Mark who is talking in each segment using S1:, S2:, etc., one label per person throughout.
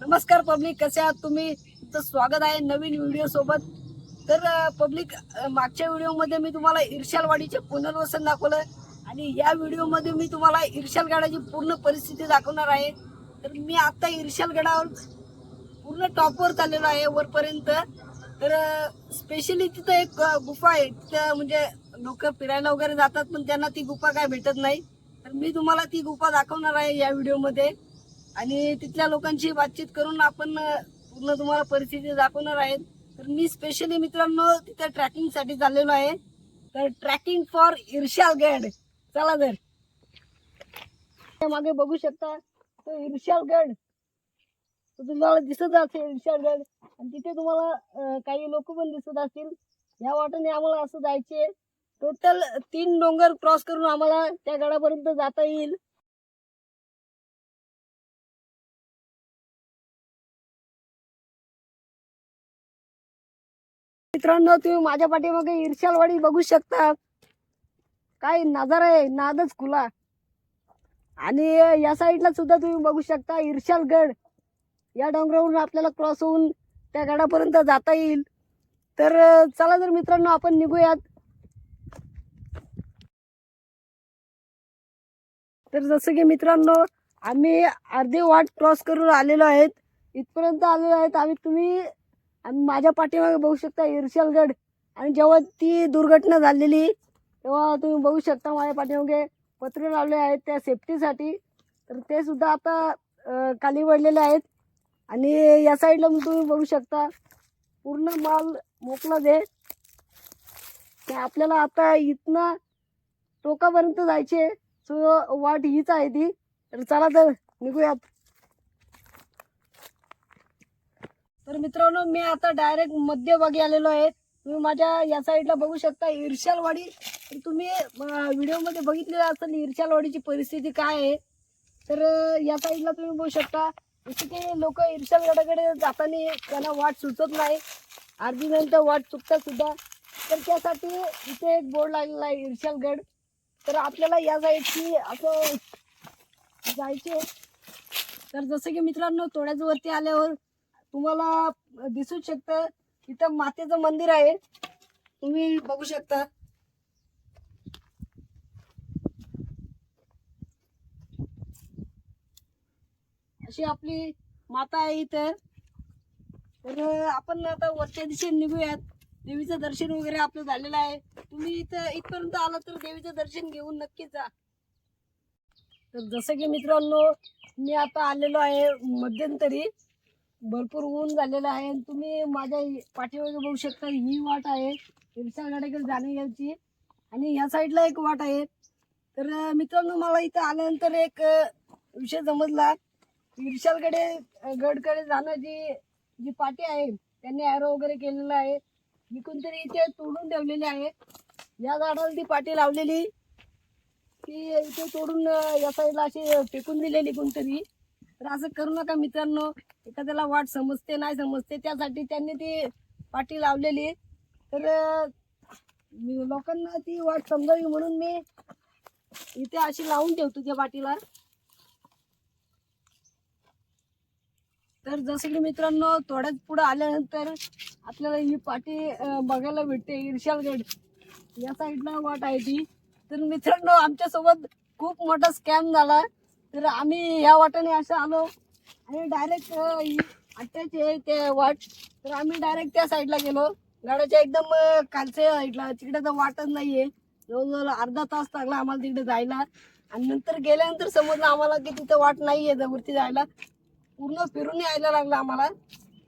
S1: नमस्कार पब्लिक कसे आहात तुम्ही? तुमचं स्वागत आहे नवीन व्हिडिओ सोबत. तर पब्लिक मागच्या व्हिडिओमध्ये मी तुम्हाला इर्शालवाडीचे पुनर्वसन दाखवलं आणि या व्हिडिओमध्ये मी तुम्हाला इर्शालगडाची पूर्ण परिस्थिती दाखवणार आहे. तर मी आत्ता इर्शालगडावर पूर्ण टॉपवर चाललेलो आहे वरपर्यंत. तर स्पेशली तिथं एक गुफा आहे. तिथं म्हणजे लोक फिरायला वगैरे जातात पण त्यांना ती गुफा काय भेटत नाही. तर मी तुम्हाला ती गुफा दाखवणार आहे या व्हिडिओमध्ये आणि तिथल्या लोकांशी बातचीत करून आपण पूर्ण तुम्हाला परिस्थिती दाखवणार आहेत. तर मी स्पेशली मित्रांनो तिथे ट्रॅकिंगसाठी चाललेलो आहे. तर ट्रॅकिंग फॉर इर्शालगड चला जर मागे बघू शकता तो इर्शालगड तो तुम्हाला दिसत असेल इर्शालगड आणि तिथे तुम्हाला काही लोक पण दिसत असतील. या वाटेने आम्हाला असं जायचे टोटल तीन डोंगर क्रॉस करून आम्हाला त्या गडापर्यंत जाता येईल. मित्रांनो तुम्ही माझ्या पाठीमागे इर्शालवाडी बघू शकता. काय नजारा आहे नादच खुला. आणि या साईडला सुद्धा तुम्ही बघू शकता इर्शालगड या डोंगरावरून आपल्याला क्रॉस होऊन त्या गडापर्यंत जाता येईल. तर चला तर मित्रांनो आपण निघूयात. तर जसं की मित्रांनो आम्ही अर्धी वाट क्रॉस करून आलेलो आहेत. इथपर्यंत आलेलो आहेत आम्ही तुम्ही आणि माझ्या पाठीमागे बघू शकता इर्शलगड आणि जेव्हा ती दुर्घटना झालेली तेव्हा तुम्ही बघू शकता माझ्या पाठीमागे पत्रे लावले आहेत त्या सेफ्टीसाठी तर ते सुद्धा आता खाली वळलेले आहेत. आणि या साईडला मग तुम्ही बघू शकता पूर्ण माल मोकला दे ते आपल्याला आता इथनं टोकापर्यंत जायचे. सो वाट हीच आहे ती. तर चला तर निघूयात. तर मित्रांनो मी आता डायरेक्ट मध्यभागी आलेलो आहे. तुम्ही माझ्या या साईडला बघू शकता इर्शालवाडी. तर तुम्ही व्हिडिओमध्ये बघितलेलं असेल इर्शालवाडीची परिस्थिती काय आहे. तर या साईडला तुम्ही बघू शकता जसं की लोक इर्शालगडाकडे जाताना त्यांना वाट सुचत नाही. अर्धी नंतर वाट चुकतात सुद्धा. तर त्यासाठी इथे एक बोर्ड लागलेला आहे इर्शालगड. तर आपल्याला या साईडची असं जायचे तर जसं की मित्रांनो थोड्याच वरती आल्यावर तुम्हाला दिसूच शकतं इथं मातेचं मंदिर आहे. तुम्ही बघू शकता. अशी आपली माता आहे इथं. तर आपण आता वरच्या दिशेने निघूयात. देवीचं दर्शन वगैरे आपलं झालेलं आहे. तुम्ही इथं इथपर्यंत आला तर देवीचं दर्शन घेऊन नक्कीच जा. तर जसं की मित्रांनो मी आता आलेलो आहे मध्यंतरी. भरपूर ऊन झालेलं आहे. आणि तुम्ही माझ्या पाठीवर बघू शकता ही वाट आहे. इरसागडाकडे जाण्याची आणि ह्या साईडला एक वाट आहे. तर मित्रांनो मला इथं आल्यानंतर एक विषय समजला इर्शालकडे गडकडे जाणं जी जी पाटी आहे त्यांनी ॲरो वगैरे केलेला आहे. मी कोणतरी इथे तोडून ठेवलेली आहे. या झाडाला ती पाटी लावलेली. ती इथे तोडून या साईडला अशी फेकून दिलेली कोणतरी. तर असं करू नका मित्रांनो. एखाद्याला वाट समजते नाही समजते त्यासाठी त्यांनी ती पाटी लावलेली. तर लोकांना ती वाट समजावी म्हणून मी इथे अशी लावून ठेवतो त्या पाठीला तर जसं की मित्रांनो थोड्याच पुढे आल्यानंतर आपल्याला ही पाटी बघायला भेटते इर्शालगड. या साईडला वाट आहे ती. तर मित्रांनो आमच्यासोबत खूप मोठा स्कॅम झाला. तर आम्ही या वाटाने असं आलो. आणि डायरेक्ट अटॅच आहे ते वाट तर आम्ही डायरेक्ट त्या साईडला गेलो. गाड्याच्या एकदम कालच्या खालच्या साईडला तिकडे तर वाटच नाहीये. जवळजवळ अर्धा तास लागला आम्हाला तिकडे जायला. आणि नंतर गेल्यानंतर समजलं आम्हाला की तिथं वाट नाहीये वरती जायला. पूर्ण फिरून यायला लागलं आम्हाला.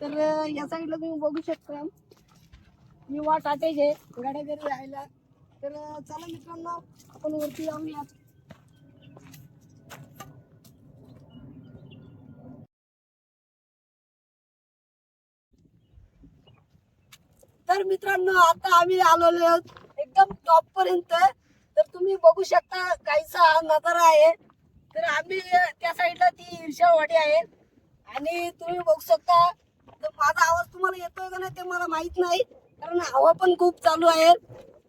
S1: तर या साईडला तुम्ही बघू शकता. मी वाट अटॅच आहे. गाड्या घरी जायला तर चला मित्रांनो आपण वरती जाऊया तर मित्रांनो आता आम्ही आलेलो आहोत एकदम टॉप पर्यंत. तर तुम्ही बघू शकता काहीसा हा नजारा आहे. तर आम्ही त्या साईडला ती ईर्षावाडी आहे. आणि तुम्ही बघू शकता तर माझा आवाज तुम्हाला येतोय का नाही ते मला माहीत नाही कारण हवा पण खूप चालू आहे.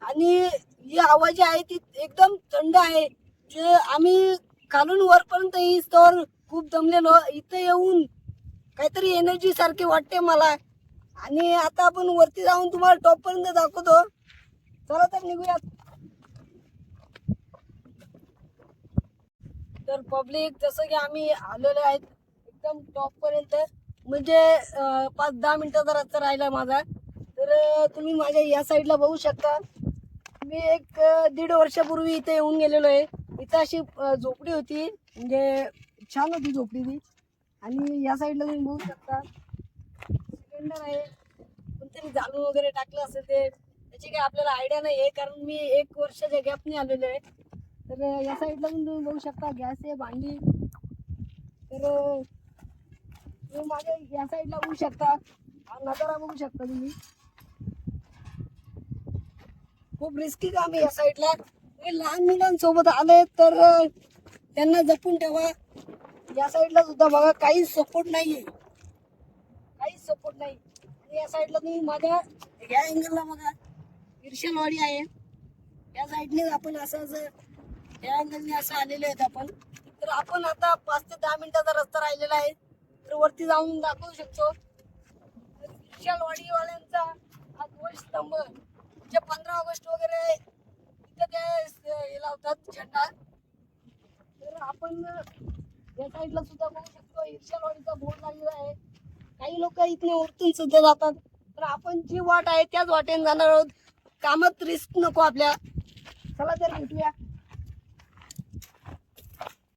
S1: आणि ही हवा जी आहे ती एकदम थंड आहे. जे आम्ही खालून वरपर्यंत ही स्टोर खूप जमलेलो इथं येऊन काहीतरी एनर्जी सारखी वाटते मला. आणि आता आपण वरती जाऊन तुम्हाला टॉप पर्यंत दाखवतो. चला तर निघूयात. तर पब्लिक जसं की आम्ही आलेलो आहेत एकदम टॉप पर्यंत. म्हणजे पाच दहा मिनिटाचा रस्ता राहिला माझा. तर तुम्ही माझ्या या साईडला बघू शकता. मी एक दीड वर्षापूर्वी इथे येऊन गेलेलो आहे. इथं अशी झोपडी होती. म्हणजे छान होती झोपडी ती. आणि या साईडला तुम्ही बघू शकता. सिलेंडर आहे कोणतरी जाळून वगैरे टाकलं असेल ते त्याची काही आपल्याला आयडिया नाही आहे कारण मी एक वर्षाच्या गॅपने आलेलो आहे. तर या साईडला पण तुम्ही बघू शकता गॅस आहे भांडी. तर तुम्ही मागे या साईडला बघू शकता. नजारा बघू शकता तुम्ही. खूप रिस्की काम आहे या साईडला तुम्ही लहान मुलांसोबत आले तर त्यांना जपून ठेवा. या साईडला सुद्धा बघा काहीच सपोर्ट नाही आहे सपोर्ट नाही. आणि या साईडला तुम्ही माझ्या या अँगलला बघा. इर्शलवाडी आहे. या साईडने आपण असं असं या अँगलने असं आलेलो आहेत आपण. तर आपण आता पाच ते दहा मिनिटाचा रस्ता राहिलेला आहे. तर वरती जाऊन दाखवू शकतो. विशालवाडीवाल्यांचा हा ध्वजस्तंभ जे पंधरा ऑगस्ट वगैरे तिथे ते हे लावतात झेंडा. तर आपण या साईडला सुद्धा बघू शकतो. ईर्षालवाडीचा बोर्ड लागलेला आहे. काही लोक इथने उरतून सुद्धा जातात. तर आपण जी वाट आहे त्याच वाटेने जाणार आहोत. कामात रिस्क नको आपल्या. चला तर भेटूया.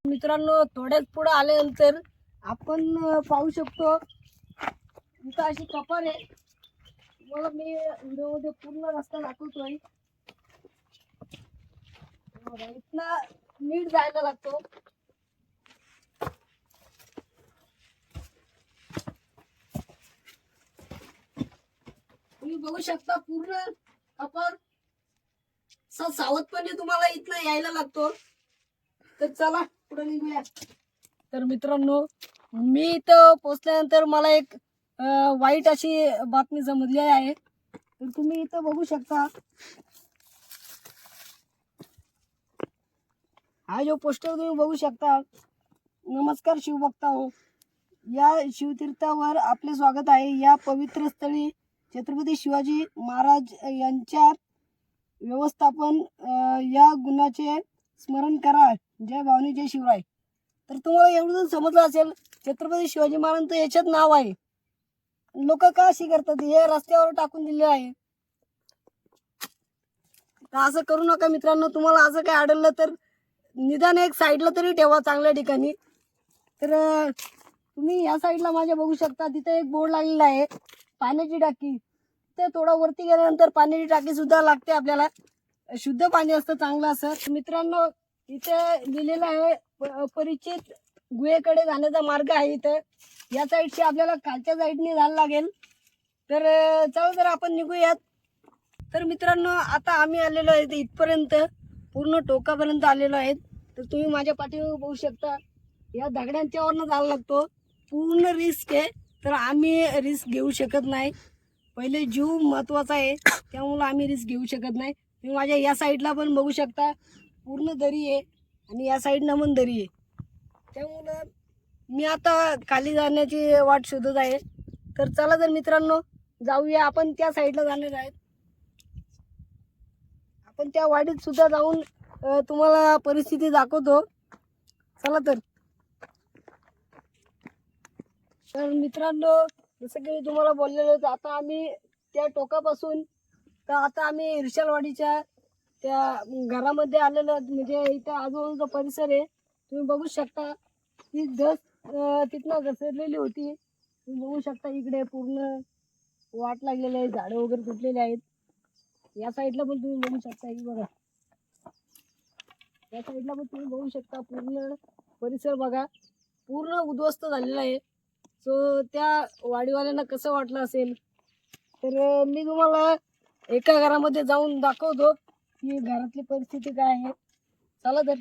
S1: मित्रांनो थोड्याच पुढे आल्यानंतर आपण पाहू शकतो. इथं अशी कपार आहे. तुम्हाला मी व्हिडिओमध्ये पूर्ण रस्ता दाखवतोय. बघा, इथनं नीट जायला लागतो. बघू शकता पूर्ण आपण सा- सावधपणे तुम्हाला इथनं यायला लागतो. तर चला पुढे निघूया. तर मित्रांनो मी इथं पोचल्यानंतर मला एक वाईट अशी बातमी जमली आहे. तर तुम्ही इथं बघू शकता. हा जो पोस्टर तुम्ही बघू शकता नमस्कार शिवभक्ता हो या शिवतीर्थावर आपले स्वागत आहे. या पवित्र स्थळी छत्रपती शिवाजी महाराज यांच्या व्यवस्थापन या गुणाचे स्मरण करा. जय भावनी जय शिवराय. तर तुम्हाला एवढं समजलं असेल छत्रपती शिवाजी महाराजांचं याच्यात नाव आहे. लोक का अशी करतात? हे रस्त्यावर टाकून दिले आहे. तर असं करू नका मित्रांनो. तुम्हाला असं काय आढळलं तर निदान एक साईडला तरी ठेवा चांगल्या ठिकाणी. तर तुम्ही या साईडला माझ्या बघू शकता. तिथे एक बोर्ड लागलेला आहे. पाण्याची टाकी. ते थोडं वरती गेल्यानंतर पाण्याची टाकी सुद्धा लागते आपल्याला. शुद्ध पाणी असतं चांगलं असं. मित्रांनो इथे लिहिलेलं आहे प- परिचित गुहेकडे जाण्याचा मार्ग आहे इथं. या साईडची आपल्याला खालच्या साईडने जायला लागेल. तर चालू चला तर आपण निघूयात. तर मित्रांनो आता आम्ही आलेलो आहे इथपर्यंत. पूर्ण टोकापर्यंत आलेलो आहेत तर तुम्ही माझ्या पाठीवर बघू शकता. या दगडांच्यावरनं जायला लागतो. पूर्ण रिस्क आहे. तर आम्ही रिस्क घेऊ शकत नाही. पहिले जीव महत्त्वाचा आहे. त्यामुळं आम्ही रिस्क घेऊ शकत नाही. तुम्ही माझ्या या साईडला पण बघू शकता. पूर्ण दरी आहे आणि या साईडनं पण दरी आहे. त्यामुळं मी आता खाली जाण्याची वाट शोधत आहे. तर चला तर मित्रांनो जाऊया. आपण त्या साईडला जाणार आहेत. आपण त्या वाडीत सुद्धा जाऊन तुम्हाला परिस्थिती दाखवतो. चला तर. तर मित्रांनो जसं की मी तुम्हाला बोललेलो होतो. आता आम्ही त्या टोकापासून तर आता आम्ही इर्शालवाडीच्या त्या घरामध्ये आलेलो म्हणजे इथं आजूबाजूचा परिसर आहे. तुम्ही बघू शकता ती धस तिथनं घसरलेली होती. तुम्ही बघू शकता इकडे पूर्ण वाट लागलेली आहे. झाडं वगैरे तुटलेले आहेत. या साईडला पण तुम्ही बघू शकता. ही बघा. या साईडला पण तुम्ही बघू शकता पूर्ण परिसर बघा. पूर्ण उद्ध्वस्त झालेला आहे. सो त्या वाडीवाल्यांना कसं वाटलं असेल? तर मी तुम्हाला एका घरामध्ये जाऊन दाखवतो की घरातली परिस्थिती काय आहे. चला तर.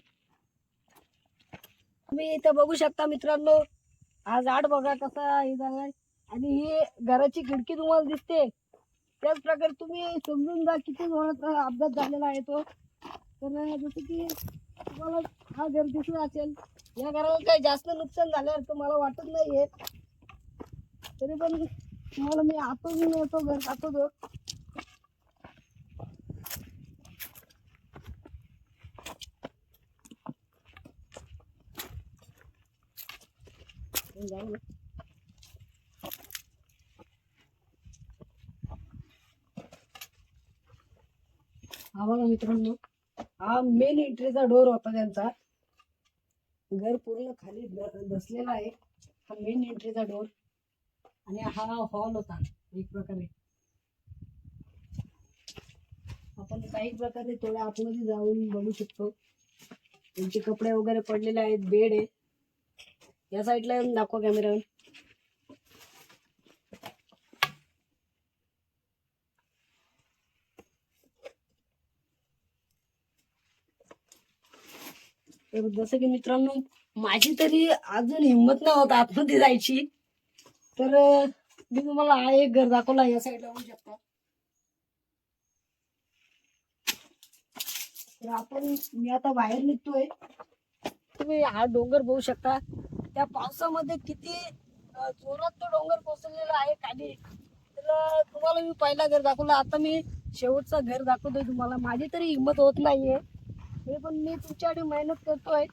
S1: तुम्ही इथं बघू शकता मित्रांनो हा झाड बघा कसा हे झालाय. आणि ही घराची खिडकी तुम्हाला दिसते. त्याच प्रकारे तुम्ही समजून जा किती जोरात अपघात झालेला आहे तो. तर जसं की तुम्हाला हा घर दिसला असेल. या घराला काही जास्त नुकसान झाल्यावर मला वाटत नाहीये. तरी पण तुम्हाला मी आतून येतो घर दाखवतो जाऊ हा बघा मित्रांनो हा मेन एंट्रीचा डोर होता त्यांचा. घर पूर्ण खाली बसलेला आहे. हा मेन एंट्रीचा डोर आणि हा हॉल होता एक प्रकारे. आपण काही प्रकारे थोड्या आतमध्ये जाऊन बघू शकतो. त्यांचे कपडे वगैरे पडलेले आहेत बेड आहे. या साईडला येऊन दाखवा कॅमेरा तर जसं की मित्रांनो माझी तरी अजून हिंमत नाही होत आतमध्ये जायची. तर मी तुम्हाला हा एक घर दाखवला या साईडला होऊ शकता. तर आपण मी आता बाहेर निघतोय. तुम्ही हा डोंगर बघू शकता. त्या पावसामध्ये किती जोरात तो डोंगर कोसळलेला आहे खाली. तर तुम्हाला मी पहिला घर दाखवला. आता मी शेवटचा घर दाखवतोय तुम्हाला. माझी तरी हिंमत होत नाहीये. हे पण मी तुमच्यासाठी मेहनत करतोय.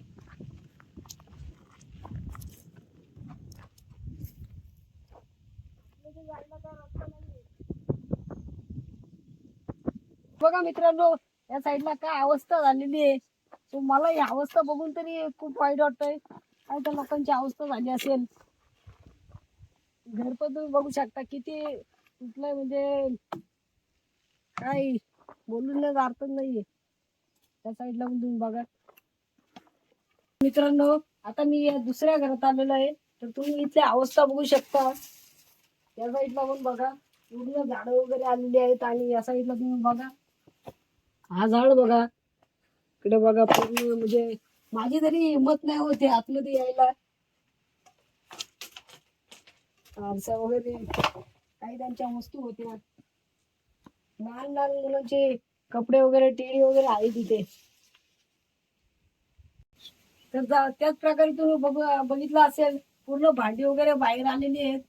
S1: बघा मित्रांनो या साईडला काय अवस्था झालेली आहे. मला ही अवस्था बघून तरी खूप वाईट वाटतंय. काय त्या लोकांची अवस्था झाली असेल. घर पण तुम्ही बघू शकता किती कुठलं म्हणजे काय बोलून अर्थ नाहीये. त्या साईडला पण तुम्ही बघा. मित्रांनो आता मी या दुसऱ्या घरात आलेलो आहे. तर तुम्ही इथली अवस्था बघू शकता. या साईडला पण बघा. पूर्ण झाडं वगैरे आलेली आहेत आणि या साईडला तुम्ही बघा. हा झाड बघा. इकडे बघा पूर्ण म्हणजे माझी तरी हिंमत नाही होते आतमध्ये यायला. आरसा वगैरे काही त्यांच्या वस्तू होत्या. लहान लहान मुलांचे कपडे वगैरे टेडी वगैरे आहे तिथे तर त्याच प्रकारे तुम्ही बघ बघितलं असेल पूर्ण भांडी वगैरे बाहेर आलेली आहेत.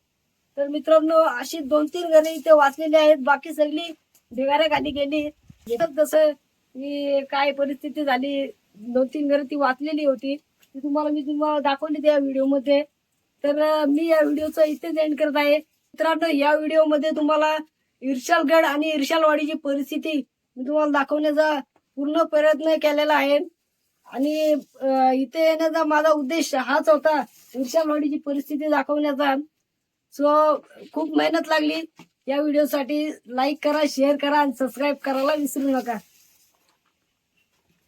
S1: तर मित्रांनो अशी दोन तीन घरे इथे वाचलेली आहेत. बाकी सगळी ढिगाऱ्या खाली गेली. जसं काय परिस्थिती झाली दोन तीन घरं ती वाचलेली होती. ती तुम्हाला मी तुम्हाला दाखवली त्या व्हिडिओमध्ये. तर मी या व्हिडिओचं इथेच एंड करत आहे. मित्रांनो या व्हिडिओमध्ये तुम्हाला इर्शालगड आणि इर्शालवाडीची परिस्थिती मी तुम्हाला दाखवण्याचा पूर्ण प्रयत्न केलेला आहे. आणि इथे येण्याचा माझा उद्देश हाच होता इर्शालवाडीची परिस्थिती दाखवण्याचा. सो खूप मेहनत लागली. या व्हिडिओसाठी लाईक करा शेअर करा आणि सबस्क्राईब करायला विसरू नका.